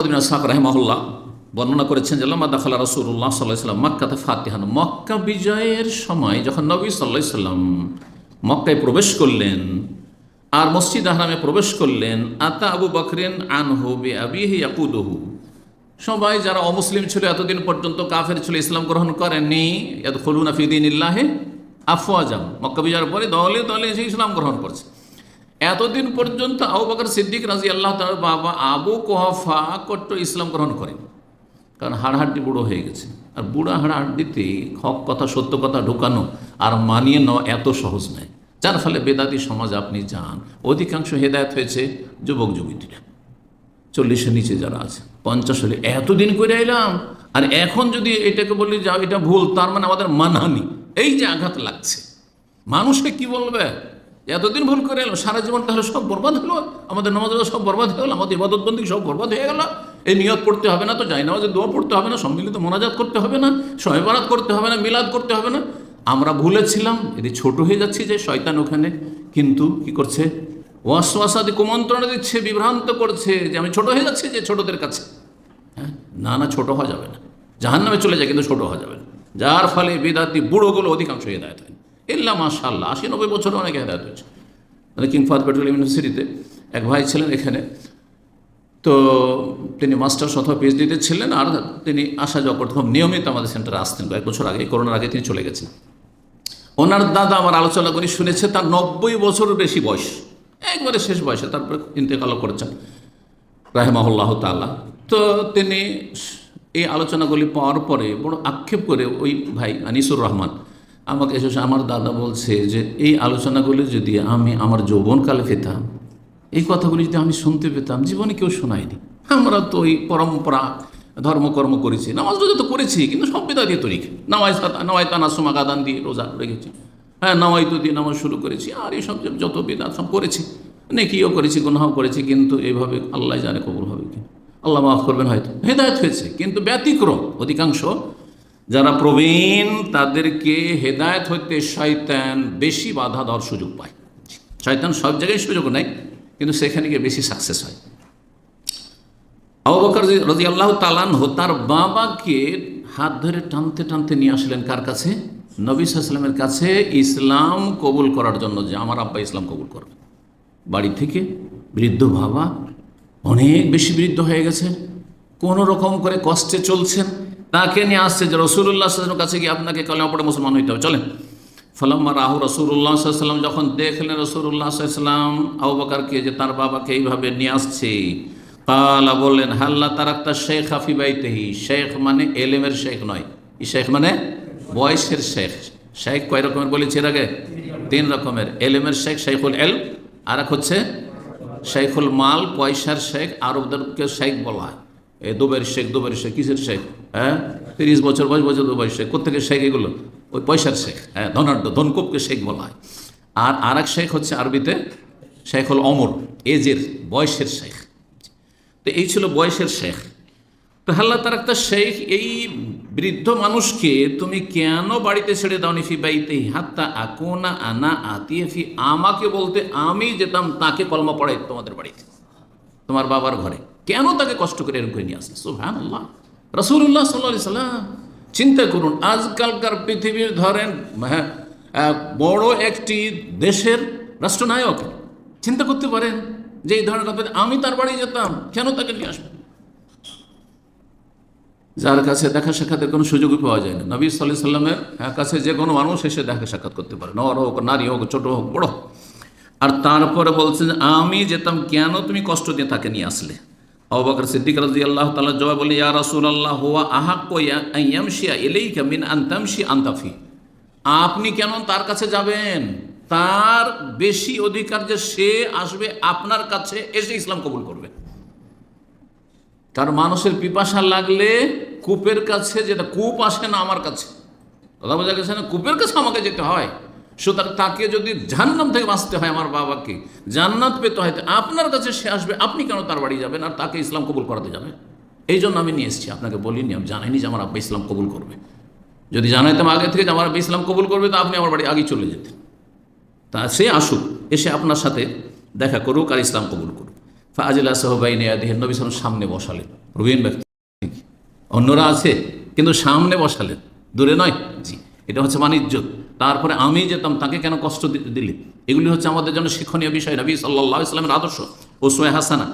রাহেমাহুল্লাহ বর্ণনা করেছেন যে লাম্মা দাখালা রসুল্লাহ সাল্লাহ মক্কাতে ফাতিহান। মক্কা বিজয়ের সময় যখন নবী সাল্লাহ সাল্লাম মক্কায় প্রবেশ করলেন আর মসজিদ আহরামে প্রবেশ করলেন, আতা আবু বকরেন আনহু বে আবিহি সবাই যারা অমুসলিম ছিল এতদিন পর্যন্ত, কাফের ছিল, ইসলাম গ্রহণ করেননি এত খলুন আফিদিন ইল্লাহে আফওয়াজাম। মক্কা বিজয়ের পরে দলে দলে এসে ইসলাম গ্রহণ করছে। এতদিন পর্যন্ত আবু বকর সিদ্দিক রাজি আল্লাহ তার বাবা আবু কোহফা কট্ট ইসলাম গ্রহণ করেন। কারণ হাড়হাড্ডি বুড়ো হয়ে গেছে। আর বুড়া হাড়হাড্ডিতে হক কথা, সত্য কথা ঢুকানো আর মানিয়ে নেওয়া এত সহজ নয়। যার ফলে বেদাতি সমাজ আপনি যান, অধিকাংশ হেদায়ত হয়েছে যুবক যুবতীরা। চল্লিশের নিচে যারা আছে, পঞ্চাশ হলে এতদিন করে এলাম, আর এখন যদি এটাকে বলি যাও এটা ভুল, তার মানে আমাদের মানহানি এই যে আঘাত লাগছে। মানুষকে কি বলবে? এতদিন ভুল করে এলো সারা জীবন তাহলে সব বরবাদ হলো, আমাদের নামাজ সব বরবাদ হয়ে গেলো, আমাদের ইবাদতবন্দি সব বরবাদ হয়ে গেল। এই নিয়ত পড়তে হবে না তো, যাই নামাজের দোয়া পড়তে হবে না, সম্মিলিত মোনাজাত করতে হবে না সয়বারাত করতে হবে না, মিলাদ করতে হবে না। আমরা ভুলেছিলাম এটি ছোট হয়ে যাচ্ছি যে শয়তান ওখানে, কিন্তু কি করছে? ওয়াসওয়াসাদি কুমন্ত্রণা দিচ্ছে, বিভ্রান্ত করছে যে আমি ছোট হয়ে যাচ্ছি, যে ছোটদের কাছে। হ্যাঁ? না না, ছোট হওয়া যাবে না। জাহান নামে চলে যায়, কিন্তু ছোট হওয়া যাবে না। যার ফলে বেদাতি বুড়োগুলো অধিকাংশ হয়। ইল্লা মাশাল্লাহ আশি নব্বই বছরে অনেক হেদায়ত হয়েছে। মানে কিং ফাদ পেট্রোলিয়াম ইউনিভার্সিটিতে এক ভাই ছিলেন এখানে। তো তিনি মাস্টার্স অথবা পিএইচডিতে ছিলেন আর তিনি আসা যাওয়া খুব নিয়মিত আমাদের সেন্টারে আসতেন। কয়েক বছর আগে করোনার আগে তিনি চলে গেছেন। ওনার দাদা আমার আলোচনা করি শুনেছে, তার নব্বই বছরের বেশি বয়স। একবারে শেষ বয়সে, তারপরে ইন্তেকালও করেছেন, রাহেমাহুল্লাহ তাল্লাহ তো তিনি এই আলোচনাগুলি পাওয়ার পরে বড় আক্ষেপ করে ওই ভাই আনিসুর রহমান আমাকে এসে আমার দাদা বলছে যে, এই আলোচনাগুলি যদি আমি আমার যৌবনকালে পেতাম, এই কথাগুলি যদি আমি শুনতে পেতাম, জীবনে কেউ শোনায়নি। আমরা তো ওই পরম্পরা, ধর্মকর্ম করেছি, নামাজ রোজা তো করেছি, কিন্তু সব বেদা দিয়ে তরিক নামাজ নামাই তানা সোমা গাদান দিয়ে রোজা রেখেছি। হ্যাঁ নামাই তো দিয়ে নামাজ শুরু করেছি, আর এইসব যত বেদাত সব করেছি। নেকিও করেছি, গুনাহও করেছি, কিন্তু এইভাবে আল্লাহ জানে কবুল হবে কি? আল্লাহ মাফ করবেন হয়তো। হেদায়ত হয়েছে, কিন্তু ব্যতিক্রম অধিকাংশ যারা প্রবীণ, তাদেরকে হেদায়ত হইতে শয়তান বেশি বাধা দেওয়ার সুযোগ পায়। শয়তান সব জায়গায় সুযোগ নেয়, কিন্তু সেখানে গিয়ে বেশি সাকসেস হয়। আবুবকর রাজি আল্লাহ তালান হো তার বাবাকে হাত ধরে টানতে টানতে নিয়ে আসলেন কার কাছে? নবী সাল্লামের কাছে ইসলাম কবুল করার জন্য যে আমার আব্বা ইসলাম কবুল করবে। বাড়ি থেকে বৃদ্ধ বাবা অনেক বেশি বৃদ্ধ হয়ে গেছে, কোনো রকম করে কষ্টে চলছেন তাকে নিয়ে আসছে যে রসুল্লাহ সাল্লামের কাছে গিয়ে আপনাকে কলেমা পড়ে মুসলমান হইতে হবে। চলেন। ফলাম্মা রাহু রসুল্লাহ সাল্লাম যখন দেখলেন রসুল্লাহ সাল্লাম আবু বাকারকে যে তার বাবাকে এইভাবে নিয়ে আসছে, কালা বললেন, হাল্লা তার একটা শেখ হাফি বাইতেহি। শেখ মানে এলেমের শেখ নয়। ই শেখ মানে? বয়সের শেখ শেখ কয় রকমের বলেছি এর আগে? তিন রকমের। এলেমের শেখ শেখুল এল আর এক হচ্ছে শেখুল মাল, পয়সার শেখ আরবদেরকে শেখ বলা হয়। এই দুবের শেখ দুবের শেখ, কিসের শেখ? হ্যাঁ? তিরিশ বছর বয়স বছর দুবাই শেখ। কোথেকে শেখ এগুলো? ওই পয়সার শেখ হ্যাঁ ধনাঢ্য, ধনকুপকে শেখ বলা হয়। আর আর এক শেখ হচ্ছে আরবিতে শেখ হল অমর, এজের, বয়সের শেখ। তো এই ছিল বয়সের শেখ। তো হাল্লা তার একটা শেখ, এই বৃদ্ধ মানুষকে তুমি কেন বাড়িতে ছেড়ে দাওনি? ফি বাইতে হাত্তা আকোনা আনা আতিয়ে ফি, আমাকে বলতে আমি যেতাম, তাকে কলমা পড়াই তোমাদের বাড়িতে, তোমার বাবার ঘরে। কেন তাকে কষ্ট করে এরকম করে নিয়ে আসলে? সুহান আল্লাহ রসুল্লাহ সাল্লা চিন্তা করুন, আজকালকার পৃথিবীর ধরেন হ্যাঁ বড় একটি দেশের রাষ্ট্রনায়ক চিন্তা করতে পারেন যে, এই ধরনের আমি তার বাড়ি যেতাম, কেন তাকে নিয়ে আসবেন যার কাছে দেখা সাক্ষাতের কোনো সুযোগই পাওয়া যায় না। নবী সাল্লাহ সাল্লামের কাছে যে কোনো মানুষ এসে দেখা সাক্ষাৎ করতে পারে। নর হোক, নারী হোক, ছোট হোক, বড় আর তারপরে বলছেন আমি যেতাম, কেন তুমি কষ্ট দিয়ে তাকে নিয়ে আসলে? অবাকর সিদ্দিক রাজি আল্লাহ তালা জবাব বলে ইয়া রাসুল আল্লাহ হুয়া আহাক ইয়ামশিয়া এলেই কামিন আন্তামশি আন্তাফি আপনি কেন তার কাছে যাবেন? তার বেশি অধিকার যে সে আসবে আপনার কাছে এসে ইসলাম কবুল করবে। তার মানুষের পিপাসা লাগলে কূপের কাছে যেটা, কূপ আসে না আমার কাছে। কথা বোঝা গেছে না? কূপের কাছে আমাকে যেতে হয়। সুতরাং তাকে যদি জান্নাত থেকে বাঁচতে হয় আমার বাবাকে, জান্নাত পেতে হয় আপনার কাছে সে আসবে, আপনি কেন তার বাড়ি যাবেন আর তাকে ইসলাম কবুল করাতে যাবেন? এই জন্য আমি নিয়ে এসেছি, আপনাকে বলিনি, আমি জানাইনি যে আমার আব্বা ইসলাম কবুল করবে। যদি জানাইতাম আগে থেকে যে আমার আব্বা ইসলাম কবুল করবে, তো আপনি আমার বাড়ি আগেই চলে যেতেন। তা সে আসুক, এসে আপনার সাথে দেখা করুক আর ইসলাম কবুল করুক। ফাজিলা সাহবাইনে আদিহের নবী সালাম সামনে বসালেন। প্রবীণ ব্যক্তি অন্যরা আছে, কিন্তু সামনে বসালেন। দূরে নয়? জি, এটা হচ্ছে বাণিজ্য। তারপরে আমি যেতাম, তাকে কেন কষ্ট দিলে? এগুলি হচ্ছে আমাদের জন্য শিক্ষণীয় বিষয়। নবী সাল্লাহ ইসলামের আদর্শ ও সোয়ে হাসানা।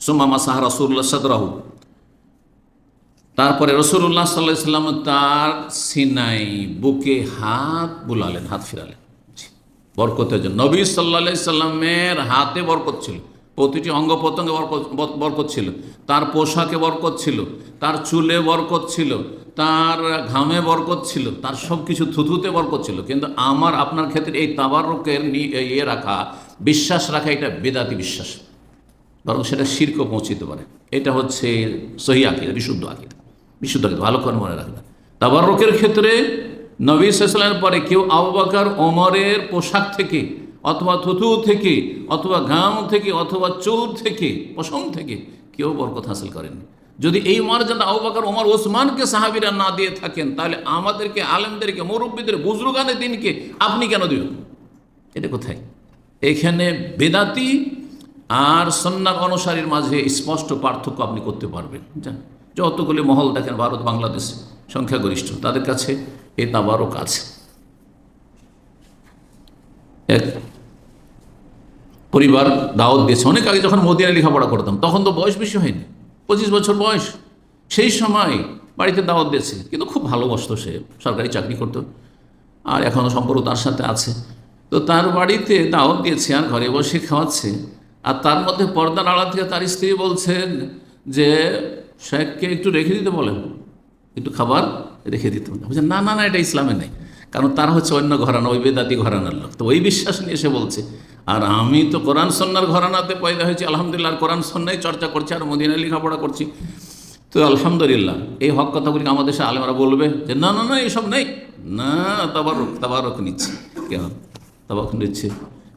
সোমামা সাহা রসুল্লাহ সদরাহু। তারপরে রসুল্লাহ সাল্লাহ ইসলাম তার সিনাই বুকে হাত বুলালেন, হাত ফিরালেন। বরকতের জন্য। নবী সাল্লা সাল্লামের হাতে বরকত ছিল। প্রতিটি অঙ্গ প্রত্যঙ্গে বরকত ছিল। তার পোশাকে বরকত ছিল। তার চুলে বরকত ছিল। তার ঘামে বরকত ছিল, তার সব কিছু থুথুতে বরকত ছিল, কিন্তু আমার, আপনার ক্ষেত্রে এই তাবারকের ইয়ে রাখা, বিশ্বাস রাখা, এটা বেদাতি বিশ্বাস। বরং সেটা শির্ক পৌঁছিতে পারে। এটা হচ্ছে সহি আকিদা, বিশুদ্ধ আকিদা বিশুদ্ধ আকিদা, ভালো করে মনে রাখবেন। তাবারকের ক্ষেত্রে নবী সাল্লামের পরে কেউ আবাকার ওমরের পোশাক থেকে, অথবা থুথু থেকে, অথবা ঘাম থেকে, অথবা চুল থেকে, পশম থেকে, কেউ বরকত হাসিল করেননি। যদি এই মর্যাদা আবাকার ওমর ওসমানকে সাহাবিরা না দিয়ে থাকেন, তাহলে আমাদেরকে, আলেমদেরকে, মুরব্বীদের বুজরুগানে দিনকে আপনি কেন দিবেন? এটা কোথায়? এখানে বেদাতি আর সন্ন্যার অনুসারীর মাঝে স্পষ্ট পার্থক্য আপনি করতে পারবেন। যতগুলি মহল দেখেন, ভারত, বাংলাদেশ সংখ্যাগরিষ্ঠ, তাদের কাছে এ তাবারক আছে। এক, পরিবার দাওয়াত দিয়েছে। অনেক আগে যখন মদিনায় লেখাপড়া করতাম, তখন তো বয়স বেশি হয়নি। পঁচিশ বছর বয়স। সেই সময় বাড়িতে দাওয়াত দিয়েছে। কিন্তু খুব ভালোবাসত সে, সরকারি চাকরি করতো। আর এখনও সম্পর্ক তার সাথে আছে। তো তার বাড়িতে দাওয়াত দিয়েছে আর ঘরে বসে খাওয়াচ্ছে। আর তার মধ্যে পর্দার আড়া থেকে তার স্ত্রী বলছেন যে, শেখকে একটু রেখে দিতে বলেন। একটু খাবার রেখে দিতে বলেন। বলছে, না না না, এটা ইসলামে নেই। কারণ তারা হচ্ছে অন্য ঘরানা, ওই বেদাতি ঘরানার লোক। তো ওই বিশ্বাস নিয়ে সে বলছে। আর আমি তো কোরআন সন্ন্যার ঘরানাতে পয়দা হয়েছি, আলহামদুলিল্লাহ কোরআন সন্ন্যায় চর্চা করছি আর মদিনায় লেখাপড়া করছি। তো আলহামদুলিল্লাহ, এই হক কথাগুলি আমাদের দেশে আলেমরা বলবে যে, না না না এইসব নেই। না তাবারক তাবারক নিচ্ছে। কেন তাবারক নিচ্ছে।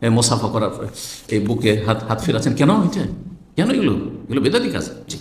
এই মোসাফা করার পরে এই বুকে হাত হাত ফেরাচ্ছেন। কেন হয়েছে কেন এগুলো? এগুলো বেদাতি কাজ। জি।